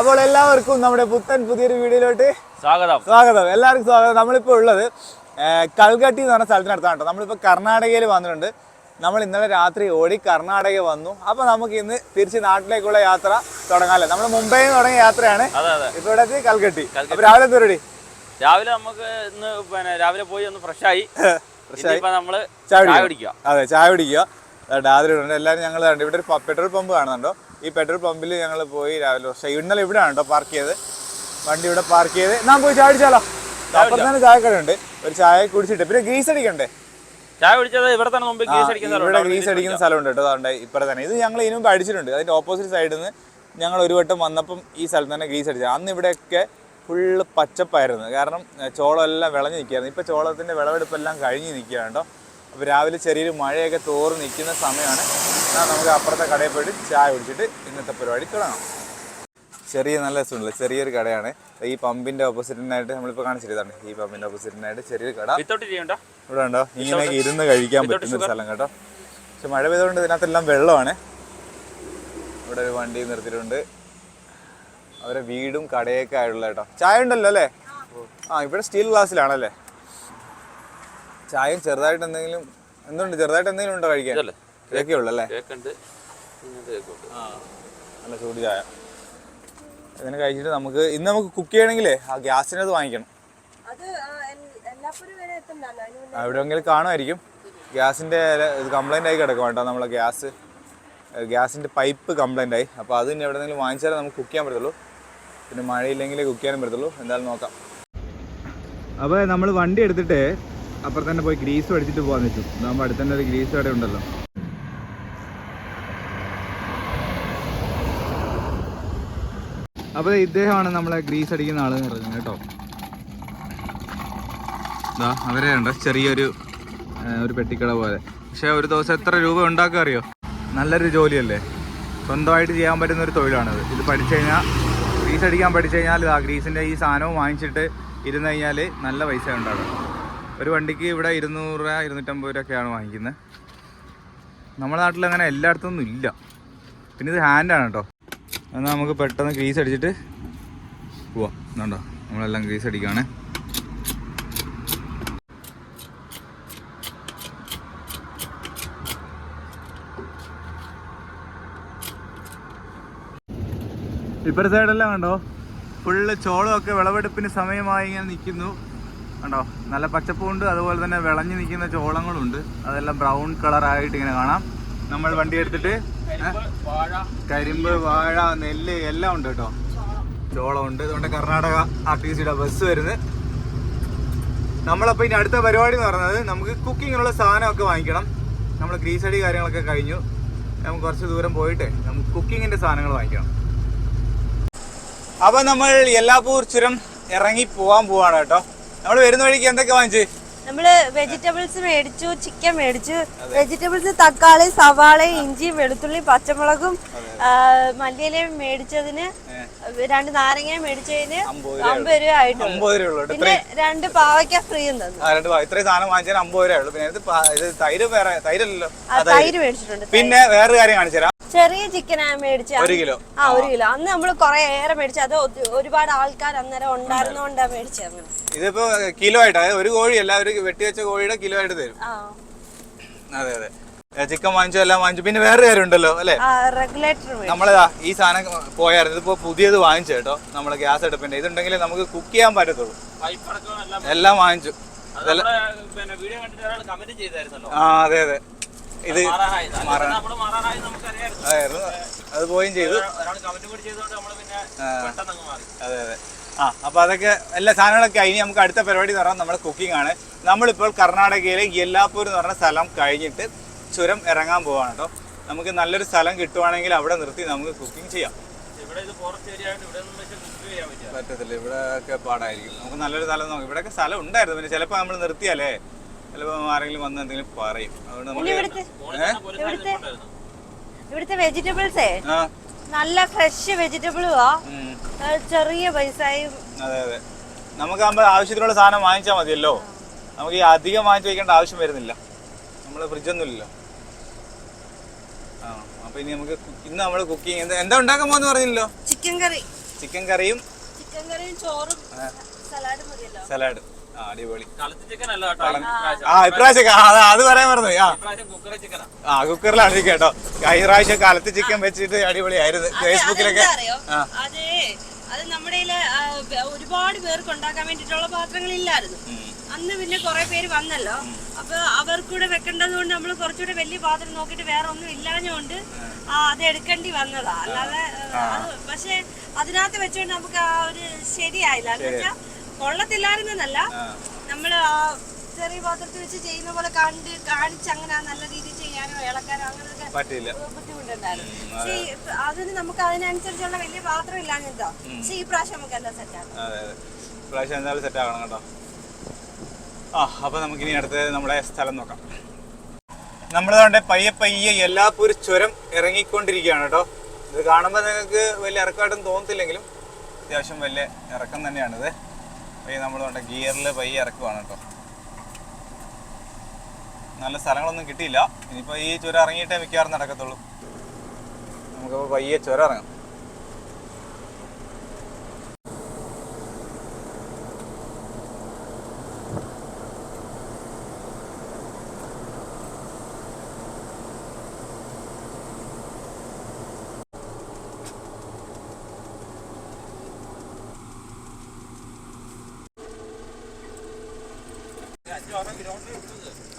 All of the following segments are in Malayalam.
അപ്പോൾ എല്ലാവർക്കും നമ്മുടെ പുത്തൻ പുതിയൊരു വീഡിയോയിലോട്ട് സ്വാഗതം. സ്വാഗതം. എല്ലാവർക്കും സ്വാഗതം. നമ്മളിപ്പോൾ ഉള്ളത് കൽഗട്ടി എന്ന് പറഞ്ഞ സ്ഥലത്തിനടുത്താണ് കേട്ടോ. നമ്മളിപ്പോൾ കർണാടകയിൽ വന്നിട്ടുണ്ട്. നമ്മൾ ഇന്നലെ രാത്രി ഓടി കർണാടക വന്നു. അപ്പോൾ നമുക്ക് ഇന്ന് തിരിച്ച് നാട്ടിലേക്കുള്ള യാത്ര തുടങ്ങാല്ലേ? നമ്മൾ മുംബൈയിൽ നിന്ന് തുടങ്ങിയ യാത്രയാണ് ഇപ്പോൾ ഇവിടെ കൽഗട്ടി അപ്പോൾ രാവിലെ എന്തോ രാവിലെ നമുക്ക് ഇന്ന് പിന്നെ രാവിലെ പോയി ഒന്ന് ഫ്രഷ് ആയി. ഇനിയിപ്പോ നമ്മൾ ചായ കുടിക്കുക. അതെ ചായ കുടിക്കുക. ഇവിടെ എല്ലാവരും ഞങ്ങൾ ഇവിടെ ഒരു പെട്രോൾ പമ്പ് കാണുന്നുണ്ടോ? ഈ പെട്രോൾ പമ്പിൽ ഞങ്ങൾ പോയി രാവിലെ പക്ഷേ ഇന്നലെ ഇവിടെയാണ് കേട്ടോ പാർക്ക് ചെയ്ത് വണ്ടി ഇവിടെ പാർക്ക് ചെയ്ത് നാം പോയി ചായ അടിച്ചാലോ അപ്പുറത്ത് തന്നെ ചായക്കട ഉണ്ട് ഒരു ചായ കുടിച്ചിട്ട്. പിന്നെ ഗ്രീസ് അടിക്കണ്ടേ? ചായ കുടിച്ചത് ഇവിടെ തന്നെ മുമ്പ് ഗ്രീസ് അടിക്കുന്ന ഇവിടെ ഗീസ് ഗ്രീസ് അടിക്കുന്ന സ്ഥലമുണ്ട് കേട്ടോ അതുകൊണ്ട് ഇപ്പം തന്നെ. ഇത് ഞങ്ങൾ ഇതിനു മുമ്പ് അടിച്ചിട്ടുണ്ട്. അതിന്റെ ഓപ്പോസിറ്റ് സൈഡിൽ നിന്ന് ഞങ്ങൾ ഒരു വട്ടം വന്നപ്പം ഈ സ്ഥലത്ത് തന്നെ ഗ്രീസ് അടിച്ചത്. അന്ന് ഇവിടെയൊക്കെ ഫുള്ള് പച്ചപ്പായിരുന്നു. കാരണം ചോളമെല്ലാം ചോളം എല്ലാം വിളഞ്ഞ് നിൽക്കുകയായിരുന്നു. ഇപ്പോൾ ചോളത്തിന്റെ വിളവെടുപ്പെല്ലാം കഴിഞ്ഞ് നിൽക്കുകയാണ് കേട്ടോ അപ്പോൾ രാവിലെ ചെറിയൊരു മഴയൊക്കെ തോറ് നിൽക്കുന്ന സമയമാണ്. നമുക്ക് അപ്പുറത്തെ കടയിൽ പോയിട്ട് ചായ കുടിച്ചിട്ട് ഇന്നത്തെ പരിപാടി തുടങ്ങാം. ചെറിയ നല്ല രസമുണ്ടല്ലോ ചെറിയൊരു കടയാണ്. ഈ പമ്പിന്റെ ഓപ്പോസിറ്റിനായിട്ട് നമ്മളിപ്പോൾ കാണിച്ചിരുന്നതാണ് ഈ പമ്പിന്റെ ഓപ്പോസിറ്റിനായിട്ട് ചെറിയൊരു കട. ഇവിടെ ഉണ്ടോ ഇങ്ങനെ ഇരുന്ന് കഴിക്കാൻ പറ്റുന്ന ഒരു സ്ഥലം കേട്ടോ. പക്ഷെ മഴ പെയ്തുകൊണ്ട് ഇതിനകത്തെല്ലാം വെള്ളമാണ്. ഇവിടെ ഒരു വണ്ടി നിർത്തിയിട്ടുണ്ട്. അവരെ വീടും കടയൊക്കെ ആയുള്ള കേട്ടോ. ചായ ഉണ്ടല്ലോ അല്ലേ? ആ ഇവിടെ സ്റ്റീൽ ഗ്ലാസ്സിലാണല്ലേ? ചായയും ചെറുതായിട്ട് എന്തെങ്കിലും എന്തുണ്ട്? ചെറുതായിട്ട് എന്തെങ്കിലും ഉണ്ടോ കഴിക്കാൻ? ഇതൊക്കെ ഉള്ളു അല്ലേ കേക്കുണ്ട്. ഇങ്ങനത്തെ നല്ല ചൂട് ചായ. ഇതിനെ കഴിച്ചിട്ട് നമുക്ക് ഇന്ന് നമുക്ക് കുക്ക് ചെയ്യണമെങ്കിലേ ആ ഗ്യാസിനത് വാങ്ങിക്കണം. അതിന് എവിടെയെങ്കിലും കാണുമായിരിക്കും. ഗ്യാസിന്റെ ഇത് കംപ്ലൈന്റ് ആയി കിടക്കും കേട്ടോ നമ്മളെ ഗ്യാസ്. ഗ്യാസിന്റെ പൈപ്പ് കംപ്ലൈന്റ് ആയി. അപ്പോൾ അത് ഇനി എവിടെയെങ്കിലും വാങ്ങിച്ചാലേ നമുക്ക് കുക്ക് ചെയ്യാൻ പറ്റത്തുള്ളൂ. പിന്നെ മഴയില്ലെങ്കിലേ കുക്ക് ചെയ്യാനും പറ്റത്തുള്ളൂ. എന്തായാലും നോക്കാം. അപ്പോൾ നമ്മൾ വണ്ടി എടുത്തിട്ട് അപ്പുറത്തന്നെ പോയി ഗ്രീസ് അടിച്ചിട്ട് പോകാൻ വെച്ചു. നമ്മൾ അടുത്തന്നെ ഒരു ഗ്രീസ് കട ഉണ്ടല്ലോ അപ്പോൾ ഇദ്ദേഹമാണ് നമ്മളെ ഗ്രീസ് അടിക്കുന്ന ആൾ പറഞ്ഞു കേട്ടോ. ദാ അവരെ ഉണ്ട് ചെറിയൊരു ഒരു പെട്ടിക്കട പോലെ. പക്ഷെ ഒരു ദിവസം എത്ര രൂപ ഉണ്ടാക്കുക അറിയോ? നല്ലൊരു ജോലിയല്ലേ? സ്വന്തമായിട്ട് ചെയ്യാൻ പറ്റുന്ന ഒരു തൊഴിലാണത്. ഇത് പഠിച്ചു കഴിഞ്ഞാൽ ഗ്രീസ് അടിക്കാൻ പഠിച്ചു കഴിഞ്ഞാൽ ആ ഗ്രീസിന്റെ ഈ സാധനവും വാങ്ങിച്ചിട്ട് ഇരുന്ന് കഴിഞ്ഞാൽ നല്ല പൈസ ഉണ്ടാകും. ഒരു വണ്ടിക്ക് ഇവിടെ ഇരുന്നൂറ് രൂപ ഇരുന്നൂറ്റമ്പത് രൂപ ഒക്കെയാണ് വാങ്ങിക്കുന്നത്. നമ്മുടെ നാട്ടിൽ അങ്ങനെ എല്ലായിടത്തൊന്നും ഇല്ല. പിന്നെ ഇത് ഹാൻഡാണ് കേട്ടോ. എന്നാൽ നമുക്ക് പെട്ടെന്ന് ഗ്രീസ് അടിച്ചിട്ട് പോവാം. എന്നുണ്ടോ നമ്മളെല്ലാം ഗ്രീസ് അടിക്കുകയാണ് ഇപ്പുറ സൈഡെല്ലാം കണ്ടോ? ഫുള്ള് ചോളമൊക്കെ വിളവെടുപ്പിന് സമയമായി ഇങ്ങനെ നിൽക്കുന്നു. കണ്ടോ? നല്ല പച്ചപ്പുണ്ട് അതുപോലെ തന്നെ വിളഞ്ഞു നിൽക്കുന്ന ചോളങ്ങളുണ്ട്. അതെല്ലാം ബ്രൗൺ കളറായിട്ട് ഇങ്ങനെ കാണാം. നമ്മൾ വണ്ടി എടുത്തിട്ട് കരിമ്പ് വാഴ നെല്ല് എല്ലാം ഉണ്ട് കേട്ടോ. ചോളം ഉണ്ട്. അതുകൊണ്ട് കർണാടക ആർ ടി സിയുടെ ബസ് വരുന്നത്. നമ്മളപ്പോൾ ഇനി അടുത്ത പരിപാടി എന്ന് പറയുന്നത് നമുക്ക് കുക്കിങ്ങിനുള്ള സാധനമൊക്കെ വാങ്ങിക്കണം. നമ്മൾ ഗ്രീസടി കാര്യങ്ങളൊക്കെ കഴിഞ്ഞു. നമുക്ക് കുറച്ച് ദൂരം പോയിട്ട് നമുക്ക് കുക്കിങ്ങിന്റെ സാധനങ്ങൾ വാങ്ങിക്കണം. അപ്പൊ നമ്മൾ എല്ലാപ്പൂർ ചുരം ഇറങ്ങി പോകാൻ പോവാണ് കേട്ടോ. നമ്മൾ വരുന്ന വഴിക്ക് എന്തൊക്കെ വാങ്ങിച്ച്? നമ്മൾ വെജിറ്റബിൾസ് മേടിച്ചു ചിക്കൻ മേടിച്ചു. വെജിറ്റബിൾസ് തക്കാളി സവാള ഇഞ്ചി വെളുത്തുള്ളി പച്ചമുളകും മല്ലിയിലയും മേടിച്ചതിന് രണ്ട് നാരങ്ങയും മേടിച്ചതിന് അമ്പത് രൂപ ആയിട്ടുണ്ട്. പിന്നെ രണ്ട് പാവയ്ക്ക ഫ്രീയും തന്നു. ഇത്രയും സാധനം വാങ്ങിച്ചാൽ അമ്പത് രൂപ ഉള്ളൂ. പിന്നെ ഇത് തൈര് വേറെ തൈരല്ലല്ലോ. ആ, തൈര്. മേടിച്ചിട്ടുണ്ട് പിന്നെ വേറൊരു കാര്യം കാണിച്ചു ചെറിയ ചിക്കൻ മേടിച്ച ഒരു കിലോ. ആ ഒരു കിലോ. അന്ന് നമ്മൾ കുറെ ഏറെ മേടിച്ചു. അത് ഒരുപാട് ആൾക്കാർ അന്നേരം ഉണ്ടായിരുന്നോണ്ടാ മേടിച്ചത് അങ്ങനെ. ഇതിപ്പോ കിലോ ആയിട്ട് അതായത് ഒരു കോഴിയല്ല ഒരു വെട്ടിവെച്ച കോഴിയുടെ കിലോ ആയിട്ട് തരും. ആ. അതെ അതെ. ചിക്കൻ വാങ്ങിച്ചു എല്ലാം വാങ്ങിച്ചു. പിന്നെ വേറെ കാര്യം ഉണ്ടല്ലോ അല്ലേ? ആ റെഗുലേറ്റർ മേടിച്ചു. നമ്മളിതാ ഈ സാധനം പോയായിരുന്നു. ഇതിപ്പോ പുതിയത് വാങ്ങിച്ചു കേട്ടോ. നമ്മളെ ഗ്യാസ് അടുപ്പിന്റെ. ഇതുണ്ടെങ്കിൽ നമുക്ക് കുക്ക് ചെയ്യാൻ പറ്റത്തുള്ളൂ. എല്ലാം എല്ലാം വാങ്ങിച്ചു. അത് പിന്നെ വീഡിയോ കണ്ടിട്ട് കമന്റ് ചെയ്തായിരുന്നല്ലോ. ആ അതെ അതെ. ഇത് അത് പോയും ചെയ്തു. അതെ അതെ. ആ അപ്പൊ അതൊക്കെ എല്ലാ സാധനങ്ങളൊക്കെ ഇനി നമുക്ക് അടുത്ത പരിപാടി എന്ന് പറഞ്ഞാൽ നമ്മുടെ കുക്കിംഗ് ആണ്. നമ്മളിപ്പോൾ കർണാടകയിലെ യെല്ലാപ്പൂർ എന്ന് പറഞ്ഞ സ്ഥലം കഴിഞ്ഞിട്ട് ചുരം ഇറങ്ങാൻ പോവാണ് കേട്ടോ. നമുക്ക് നല്ലൊരു സ്ഥലം കിട്ടുവാണെങ്കിൽ അവിടെ നിർത്തി നമുക്ക് കുക്കിംഗ് ചെയ്യാം. പറ്റത്തില്ല. ഇവിടെ ഒക്കെ പാടായിരിക്കും. നമുക്ക് നല്ലൊരു സ്ഥലം നോക്കാം. ഇവിടെയൊക്കെ സ്ഥലം ഉണ്ടായിരുന്നു. പിന്നെ ചിലപ്പോൾ നമ്മൾ നിർത്തിയാലേ ചിലപ്പോൾ ആരെങ്കിലും വന്ന് എന്തെങ്കിലും പറയും. അതുകൊണ്ട് നമുക്ക് ഇവിടുത്തെ വെജിറ്റബിൾസേ നല്ല ഫ്രഷ് വെജിറ്റബിളുവാ ചെറിയ പൈസയും അതെ അതെ. നമുക്ക് ആവശ്യത്തിനുള്ള സാധനം വാങ്ങിച്ചാൽ മതിയല്ലോ. നമുക്ക് ഈ അധികം വാങ്ങിച്ചു വയ്ക്കേണ്ട ആവശ്യം വരുന്നില്ല. നമ്മൾ ഫ്രിഡ്ജൊന്നും ഇല്ലല്ലോ. ആ അപ്പൊ ഇനി നമുക്ക് ഇന്ന് നമ്മൾ കുക്കിംഗ് എന്താ എന്താ ഉണ്ടാക്കാൻ പോകുന്ന പറഞ്ഞില്ലല്ലോ? ചിക്കൻ കറി ചിക്കൻ കറിയും ചിക്കൻ കറിയും ചോറും സലാഡും സലാഡും. അടിപൊളി. ആ ഇപ്രാവശ്യം അത് പറയാൻ ആ. കുക്കറിലാണ് ചിക്കൻ കേട്ടോ. കഴിഞ്ഞ പ്രാവശ്യം കാലത്ത് ചിക്കൻ വെച്ചിട്ട് അടിപൊളിയായിരുന്നു ഫേസ്ബുക്കിലൊക്കെ. അറിയോ? അതെ അത് നമ്മുടെ ഒരുപാട് പേർക്ക് ഉണ്ടാക്കാൻ വേണ്ടിയിട്ടുള്ള പാത്രങ്ങളില്ലായിരുന്നു. അന്ന് പിന്നെ കുറെ പേര് വന്നല്ലോ. അപ്പൊ അവർക്കൂടെ വെക്കേണ്ടത് കൊണ്ട് നമ്മൾ കുറച്ചുകൂടെ വലിയ പാത്രം നോക്കിയിട്ട് വേറെ ഒന്നും ഇല്ലാഞ്ഞുകൊണ്ട് ആ. അത് എടുക്കേണ്ടി വന്നതാ. അല്ലാതെ പക്ഷെ അതിനകത്ത് വെച്ചോണ്ട് നമുക്ക് ആ ഒരു ശരിയായില്ല. എന്ന് വെച്ചാൽ കൊള്ളത്തില്ലായിരുന്നല്ല നമ്മൾ ചെറിയ പാത്രത്തിൽ വെച്ച് ചെയ്യുന്ന പോലെ കണ്ട് കാണിച്ച് അങ്ങനെ നല്ല രീതിയിൽ ചെയ്യാനോ ഇളക്കാനോ അങ്ങനെയൊക്കെ ബുദ്ധിമുട്ടുണ്ടായിരുന്നു. പക്ഷേ അതിന് നമുക്ക് അതിനനുസരിച്ചുള്ള വലിയ പാത്രം ഇല്ലാഞ്ഞിട്ടോ പക്ഷെ ഈ പ്രാവശ്യം നമുക്ക് എന്താ സെറ്റ് എന്തായാലും സെറ്റ് ആകണം കേട്ടോ. ആ അപ്പൊ നമുക്കിനി അടുത്ത് നമ്മുടെ സ്ഥലം നോക്കാം. നമ്മളതുകൊണ്ട് പയ്യെ പയ്യെ എല്ലാപ്പൂര് ചുരം ഇറങ്ങിക്കൊണ്ടിരിക്കുകയാണ് കേട്ടോ. ഇത് കാണുമ്പോൾ നിങ്ങൾക്ക് വലിയ ഇറക്കമായിട്ടും തോന്നത്തില്ലെങ്കിലും അത്യാവശ്യം വലിയ ഇറക്കം തന്നെയാണിത്. പയ്യെ വേണ്ട ഗിയറിൽ പയ്യെ ഇറക്കുവാണ് കേട്ടോ. നല്ല സ്ഥലങ്ങളൊന്നും കിട്ടിയില്ല. ഇനിയിപ്പോൾ ഈ ചുരം ഇറങ്ങിയിട്ടേ മിക്കവാറും നടക്കത്തുള്ളൂ. നമുക്കപ്പോൾ പയ്യെ ചുരം ഇറങ്ങാം.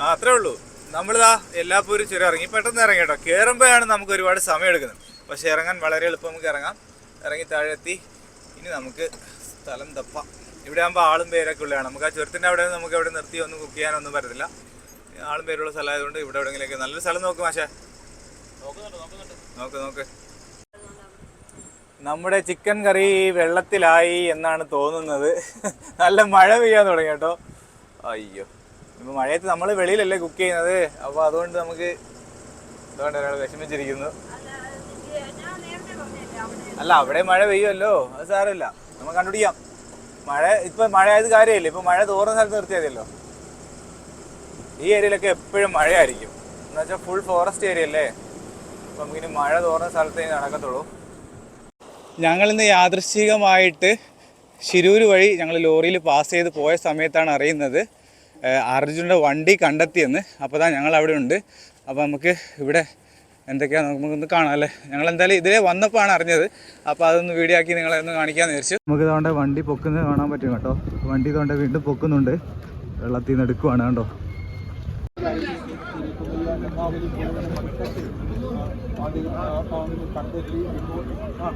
ആ അത്രേ ഉള്ളൂ. നമ്മളിതാ എല്ലാപ്പൂരും ചുരം ഇറങ്ങി പെട്ടെന്ന് ഇറങ്ങി കേട്ടോ കയറുമ്പോഴാണ് നമുക്ക് ഒരുപാട് സമയം എടുക്കുന്നത് പക്ഷെ ഇറങ്ങാൻ വളരെ എളുപ്പം നമുക്ക് ഇറങ്ങാം. ഇറങ്ങി താഴെ എത്തി ഇനി നമുക്ക് സ്ഥലം തപ്പാം. ഇവിടെ ആകുമ്പോൾ ആളും പേരൊക്കെ ഉള്ളതാണ്. നമുക്ക് ആ ചുരത്തിന്റെ അവിടെ നമുക്ക് അവിടെ നിർത്തി ഒന്നും കുക്ക് ചെയ്യാനൊന്നും പറ്റത്തില്ല. ആളും പേരുള്ള സ്ഥലമായതുകൊണ്ട് ഇവിടെ എവിടെയെങ്കിലൊക്കെ നല്ലൊരു സ്ഥലം നോക്ക് മാഷേ. നോക്ക് നോക്ക്. നമ്മുടെ ചിക്കൻ കറി വെള്ളത്തിലായി എന്നാണ് തോന്നുന്നത്. നല്ല മഴ പെയ്യാൻ തുടങ്ങി കേട്ടോ. അയ്യോ. ഇപ്പൊ മഴയത്ത് നമ്മൾ വെളിയിലല്ലേ കുക്ക് ചെയ്യുന്നത്? അപ്പൊ അതുകൊണ്ട് നമുക്ക് അതുകൊണ്ട് ഒരാൾ വിഷമിച്ചിരിക്കുന്നു. അല്ല അവിടെ മഴ പെയ്യുമല്ലോ. അത് സാരമില്ല. നമുക്ക് കണ്ടുപിടിക്കാം. മഴ ഇപ്പൊ മഴ ആയത് കാര്യമില്ല. ഇപ്പൊ മഴ തോറുന്ന സ്ഥലത്ത് നിർത്തിയതല്ലോ ഈ ഏരിയയിലൊക്കെ എപ്പോഴും മഴയായിരിക്കും. എന്ന് വെച്ചാൽ ഫുൾ ഫോറസ്റ്റ് ഏരിയ അല്ലേ? അപ്പൊ നമുക്കിനി മഴ തോറുന്ന സ്ഥലത്തേ നടക്കത്തുള്ളൂ. ഞങ്ങൾ ഞങ്ങളിന്ന് യാദൃശ്ചികമായിട്ട് ശിരൂർ വഴി ഞങ്ങൾ ലോറിയിൽ പാസ് ചെയ്ത് പോയ സമയത്താണ് അറിയുന്നത്. അർജുന്റെ വണ്ടി കണ്ടെത്തിയെന്ന്. അപ്പോൾ താ ഞങ്ങൾ അവിടെ ഉണ്ട്. അപ്പോൾ നമുക്ക് ഇവിടെ എന്തൊക്കെയാണ് നമുക്കൊന്ന് കാണാം അല്ലേ? ഞങ്ങൾ എന്തായാലും ഇതിലേ വന്നപ്പോഴാണ് അറിഞ്ഞത്. അപ്പോൾ അതൊന്ന് വീഡിയോ ആക്കി നിങ്ങളെ ഒന്ന് കാണിക്കാമെന്ന് വിചാരിച്ചു. നമുക്ക് ഇതുകൊണ്ട് വണ്ടി പൊക്കുന്നത് കാണാൻ പറ്റും കേട്ടോ. വണ്ടി ഇതുകൊണ്ട് വീണ്ടും പൊക്കുന്നുണ്ട്. വെള്ളത്തിൽ നിന്ന് എടുക്കുവാണ് കേട്ടോ